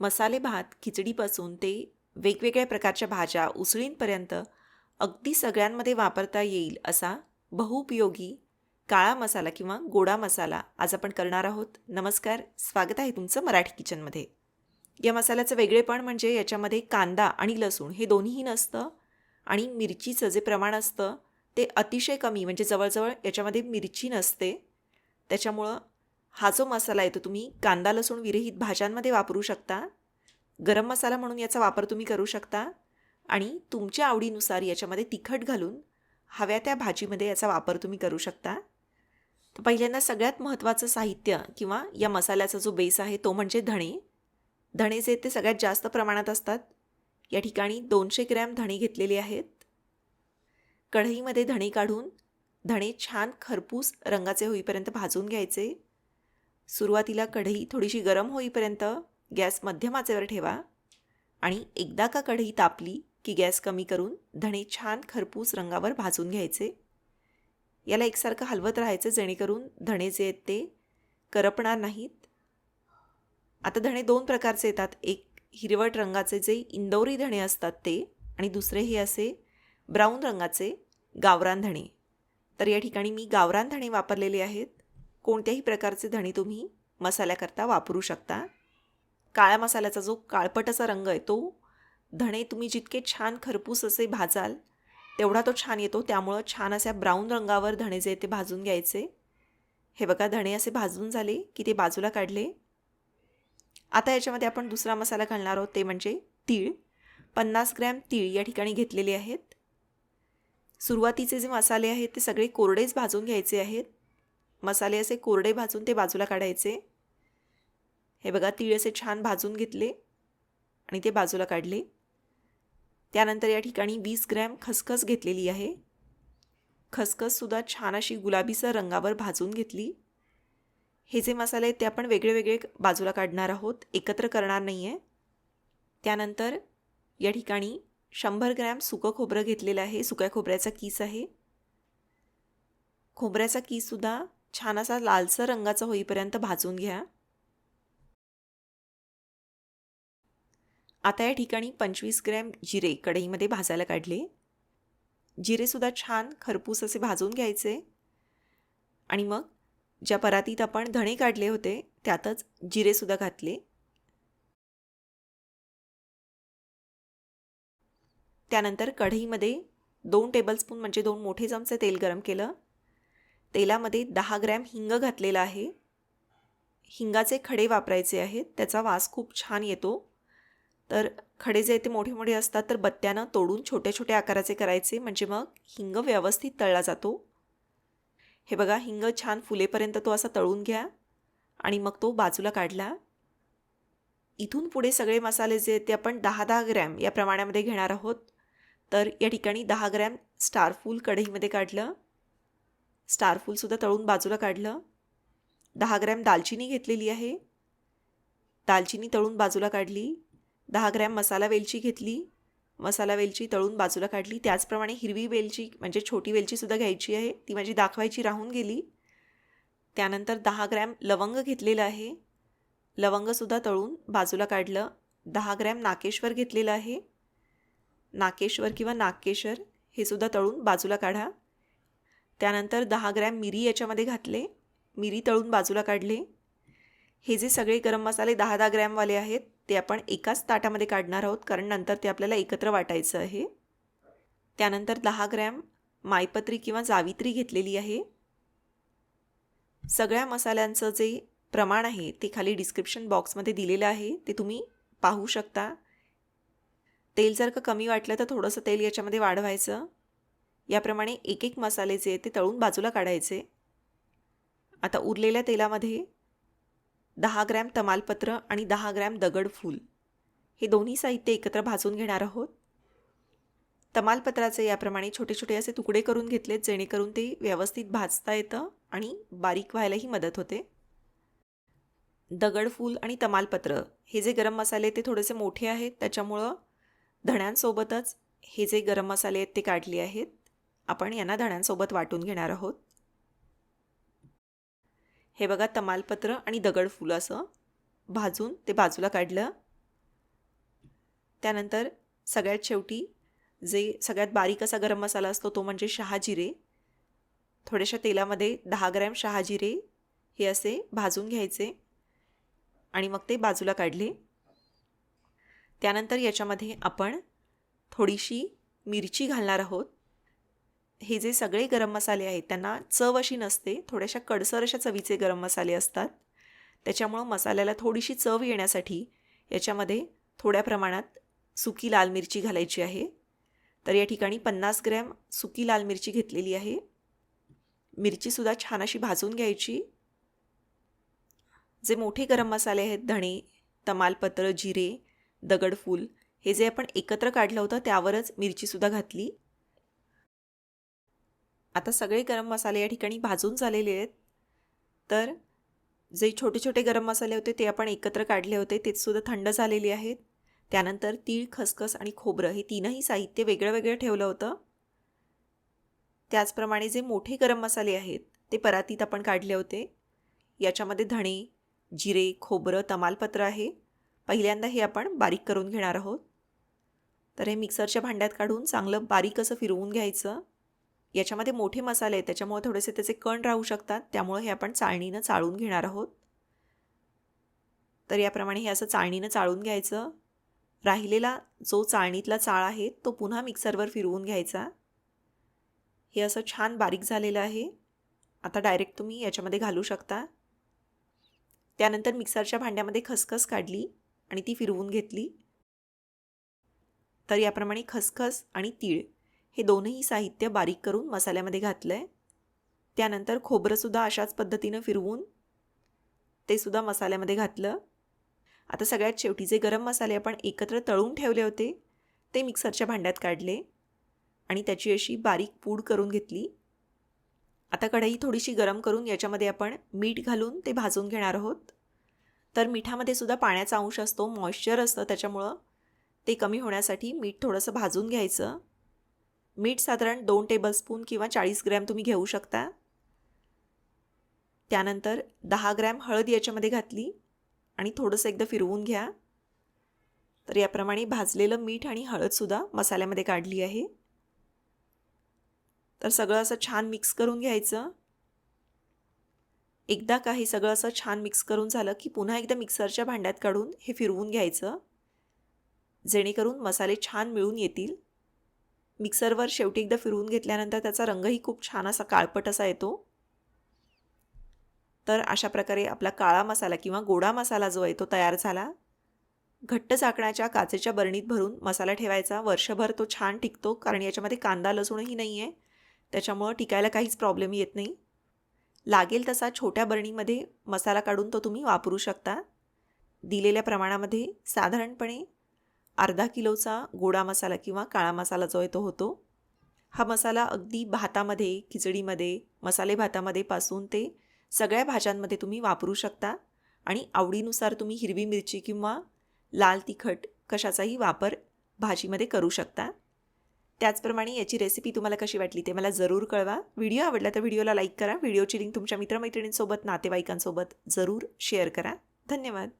मसाले भात खिचडीपासून ते वेगवेगळ्या प्रकारच्या भाज्या उसळींपर्यंत अगदी सगळ्यांमध्ये वापरता येईल असा बहुउपयोगी काळा मसाला किंवा गोडा मसाला आज आपण करणार आहोत. नमस्कार स्वागत आहे तुमचं मराठी किचनमध्ये. या मसाल्याचं वेगळेपण म्हणजे याच्यामध्ये कांदा आणि लसूण हे दोन्हीही नसतं आणि मिरचीचं जे प्रमाण असतं ते अतिशय कमी म्हणजे जवळजवळ याच्यामध्ये मिरची नसते. त्याच्यामुळं हा जो मसाला आहे तो तुम्ही कांदा लसूण विरहित भाज्यांमध्ये वापरू शकता. गरम मसाला म्हणून याचा वापर तुम्ही करू शकता. आणि तुमच्या आवडीनुसार याच्यामध्ये तिखट घालून हव्या त्या भाजीमध्ये याचा वापर तुम्ही करू शकता. तर पहिल्यांदा सगळ्यात महत्त्वाचं साहित्य किंवा या मसाल्याचा जो बेस आहे तो म्हणजे धणे. धणे जे ते सगळ्यात जास्त प्रमाणात असतात. या ठिकाणी दोनशे ग्रॅम धणे घेतलेले आहेत. कढईमध्ये धणे काढून धणे छान खरपूस रंगाचे होईपर्यंत भाजून घ्यायचे. सुरुवातीला कढई थोडीशी गरम होईपर्यंत गॅस मध्यम आचेवर ठेवा आणि एकदा का कढई तापली की गॅस कमी करून धणे छान खरपूस रंगावर भाजून घ्यायचे. याला एकसारखं हलवत राहायचं जेणेकरून धणे जे आहेत ते करपणार नाहीत. आता धणे दोन प्रकारचे येतात. एक हिरवट रंगाचे जे इंदौरी धणे असतात ते आणि दुसरे हे असे ब्राऊन रंगाचे गावरान धणे. तर या ठिकाणी मी गावरान धणे वापरलेले आहेत. कोणत्याही प्रकारचे धणे तुम्ही मसाल्याकरता वापरू शकता. काळ्या मसाल्याचा जो काळपटाचा रंग आहे तो धणे तुम्ही जितके छान खरपूस असे भाजाल तेवढा तो छान येतो. त्यामुळं छान अशा ब्राऊन रंगावर धणे जे ते भाजून घ्यायचे. हे बघा धणे असे भाजून झाले की ते बाजूला काढले. आता याच्यामध्ये आपण दुसरा मसाला घालणार आहोत ते म्हणजे तीळ. पन्नास ग्रॅम तीळ या ठिकाणी घेतलेले आहेत. सुरुवातीचे जे मसाले आहेत ते सगळे कोरडेच भाजून घ्यायचे आहेत. मसाले असे कोरडे भाजून ते बाजूला काढायचे. हे बघा तीळ असे छान भाजून घेतले आणि ते बाजूला काढले. त्यानंतर या ठिकाणी वीस ग्रॅम खसखस घेतलेली आहे. खसखससुद्धा छान अशी गुलाबीसर रंगावर भाजून घेतली. हे जे मसाले आहेत ते आपण वेगळे वेगळे बाजूला काढणार आहोत एकत्र करणार नाही आहे त्यानंतर या ठिकाणी शंभर ग्रॅम सुकं खोबरं घेतलेलं आहे. सुक्या खोबऱ्याचा कीस आहे. खोबऱ्याचा कीससुद्धा छान असा लालसर रंगाचा होईपर्यंत भाजून घ्या. आता या ठिकाणी पंचवीस ग्रॅम जिरे कढईमध्ये भाजायला काढले. जिरेसुद्धा छान खरपूस असे भाजून घ्यायचे. आणि मग ज्या परातीत आपण धणे काढले होते त्यातच जिरेसुद्धा घातले. त्यानंतर कढईमध्ये दोन टेबलस्पून म्हणजे दोन मोठे चमचे तेल गरम केलं. तेलामध्ये दहा ग्रॅम हिंग घातलेलं आहे. हिंगाचे खडे वापरायचे आहेत. त्याचा वास खूप छान येतो. तर खडे जे ते मोठे मोठे असतात तर बत्त्यानं तोडून छोट्या छोट्या आकाराचे करायचे. म्हणजे मग हिंग व्यवस्थित तळला जातो. हे बघा हिंग छान फुलेपर्यंत तो असा तळून घ्या आणि मग तो बाजूला काढला. इथून पुढे सगळे मसाले जे आहेत ते आपण दहा दहा ग्रॅम या प्रमाणामध्ये घेणार आहोत. तर या ठिकाणी दहा ग्रॅम स्टारफूल कढईमध्ये काढलं. स्टारफूलसुद्धा तळून बाजूला काढलं. दहा ग्रॅम दालचिनी घेतलेली आहे. दालचिनी तळून बाजूला काढली. दहा ग्रॅम मसाला वेलची घेतली. मसाला वेलची तळून बाजूला काढली. त्याचप्रमाणे हिरवी वेलची म्हणजे छोटी वेलचीसुद्धा घ्यायची आहे. ती माझी दाखवायची राहून गेली. त्यानंतर दहा ग्रॅम लवंग घेतलेलं आहे. लवंगसुद्धा तळून बाजूला काढलं. दहा ग्रॅम नाकेश्वर घेतलेलं आहे. नाकेश्वर किंवा नागकेशर हे सुद्धा तळून बाजूला काढा. त्यानंतर दहा ग्रॅम मिरी याच्यामध्ये घातले. मिरी तळून बाजूला काढले. हे जे सगळे गरम मसाले दहा दहा ग्रॅमवाले आहेत ते आपण एकाच ताटामध्ये काढणार आहोत कारण नंतर ते आपल्याला एकत्र वाटायचं आहे. त्यानंतर दहा ग्रॅम मायपत्री किंवा जावित्री घेतलेली आहे. सगळ्या मसाल्यांचं जे प्रमाण आहे ते खाली डिस्क्रिप्शन बॉक्समध्ये दिलेलं आहे. ते तुम्ही पाहू शकता. तेल जर का कमी वाटलं तर थोडंसं तेल याच्यामध्ये वाढवायचं. याप्रमाणे एक एक मसाले जे ते तळून बाजूला काढायचे. आता उरलेल्या तेलामध्ये दहा ग्रॅम तमालपत्र आणि दहा ग्रॅम दगडफूल हे दोन्ही साहित्य एकत्र भाजून घेणार आहोत. तमालपत्राचे याप्रमाणे छोटे छोटे असे तुकडे करून घेतलेत जेणेकरून ते व्यवस्थित भाजता येतं आणि बारीक व्हायलाही मदत होते. दगडफूल आणि तमालपत्र हे जे गरम मसाले ते थोडेसे मोठे आहेत त्याच्यामुळं धण्यांसोबतच हे जे गरम मसाले आहेत ते काढले आहेत. आपण यांना धण्यांसोबत वाटून घेणार आहोत. हे बघा तमालपत्र आणि दगडफूल असं. भाजून ते बाजूला काढलं. त्यानंतर सगळ्यात शेवटी जे सगळ्यात बारीक असा गरम मसाला असतो तो म्हणजे शहाजिरे. थोड्याशा तेलामध्ये दहा ग्रॅम शहाजिरे हे असे भाजून घ्यायचे. आणि मग ते बाजूला काढले. त्यानंतर याच्यामध्ये आपण थोडीशी मिरची घालणार आहोत. हे जे सगळे गरम मसाले आहेत त्यांना चव अशी नसते. थोड्याशा कडसर अशा चवीचे गरम मसाले असतात. त्याच्यामुळं मसाल्याला थोडीशी चव येण्यासाठी याच्यामध्ये थोड्या प्रमाणात सुकी लाल मिरची घालायची आहे. तर या ठिकाणी पन्नास ग्रॅम सुकी लाल मिरची घेतलेली आहे. मिरचीसुद्धा छान अशी भाजून घ्यायची. जे मोठे गरम मसाले आहेत धणे तमालपत्र जिरे दगडफूल हे जे आपण एकत्र काढलं होतं त्यावरच मिरचीसुद्धा घातली. आता सगळे गरम मसाले या ठिकाणी भाजून झालेले आहेत. तर जे छोटे छोटे गरम मसाले होते ते आपण एकत्र काढले होते तेचसुद्धा थंड झालेले आहेत. त्यानंतर तीळ खसखस आणि खोबरं हे तीनही साहित्य वेगळं वेगळं ठेवलं होतं. त्याचप्रमाणे जे मोठे गरम मसाले आहेत ते परातीत आपण काढले होते. याच्यामध्ये धणे जिरे खोबरं तमालपत्र आहे. पहिल्यांदा हे आपण बारीक करून घेणार आहोत. तर हे मिक्सरच्या भांड्यात काढून चांगलं बारीक असं फिरवून घ्यायचं. याच्यामध्ये मोठे मसाले आहेत त्याच्यामुळे थोडेसे त्याचे कण राहू शकतात. त्यामुळे हे आपण चाळणीनं चाळून घेणार आहोत. तर याप्रमाणे हे असं चाळणीनं चाळून घ्यायचं. राहिलेला जो चाळणीतला चाळ आहे तो पुन्हा मिक्सरवर फिरवून घ्यायचा. हे असं छान बारीक झालेलं आहे. आता डायरेक्ट तुम्ही याच्यामध्ये घालू शकता. त्यानंतर मिक्सरच्या भांड्यामध्ये खसखस काढली आणि ती फिरवून घेतली. तर याप्रमाणे खसखस आणि तीळ. हे दोनही साहित्य बारीक करून मसाल्यामध्ये घातलं आहे त्यानंतर खोबरंसुद्धा अशाच पद्धतीनं फिरवून ते सुद्धा मसाल्यामध्ये घातलं. आता सगळ्यात शेवटी जे गरम मसाले आपण एकत्र तळून ठेवले होते ते मिक्सरच्या भांड्यात काढले आणि त्याची अशी बारीक पूड करून घेतली. आता कढई थोडीशी गरम करून याच्यामध्ये आपण मीठ घालून ते भाजून घेणार आहोत. तर मिठामध्ये सुद्धा पाण्याचा अंश असतो मॉइश्चर असतं त्याच्यामुळं ते कमी होण्यासाठी मीठ थोडंसं भाजून घ्यायचं. मीठ साधारण दोन टेबलस्पून किंवा चाळीस ग्रॅम तुम्ही घेऊ शकता. त्यानंतर दहा ग्रॅम हळद याच्यामध्ये घातली आणि थोडंसं एकदा फिरवून घ्या. तर याप्रमाणे भाजलेलं मीठ आणि हळदसुद्धा मसाल्यामध्ये काढली आहे. तर सगळं असं छान मिक्स करून घ्यायचं. एकदा का हे सगळं असं छान मिक्स करून झालं की पुन्हा एकदा मिक्सरच्या भांड्यात काढून हे फिरवून घ्यायचं. जेणेकरून मसाले छान मिळून येतील. मिक्सरवर शेवटी एकदा फिरवून घेतल्यानंतर त्याचा रंगही खूप छान असा काळपट असा येतो. तर अशा प्रकारे आपला काळा मसाला किंवा गोडा मसाला जो आहे तो तयार झाला. घट्ट झाकण्याच्या काचेच्या बरणीत भरून मसाला ठेवायचा. वर्षभर तो छान टिकतो कारण याच्यामध्ये कांदा लसूणही नाही आहे त्याच्यामुळं टिकायला काहीच प्रॉब्लेम येत नाही. लागेल तसा छोट्या बरणीमध्ये मसाला काढून तो तुम्ही वापरू शकता. दिलेल्या प्रमाणामध्ये साधारणपणे अर्धा किलोचा गोडा मसाला किंवा काळा मसाला जो आहे तो होतो. हा मसाला अगदी भातामध्ये खिचडीमध्ये मसाले भातामध्ये पासून ते सगळ्या भाज्यांमध्ये तुम्ही वापरू शकता आणि आवडीनुसार तुम्ही हिरवी मिरची किंवा लाल तिखट कशाचाही वापर भाजीमध्ये करू शकता. त्याचप्रमाणे याची रेसिपी तुम्हाला कशी वाटली ते मला जरूर कळवा. व्हिडिओ आवडला तर व्हिडिओला लाईक करा. व्हिडिओची लिंक तुमच्या मित्रमैत्रिणींसोबत नातेवाईकांसोबत जरूर शेअर करा. धन्यवाद.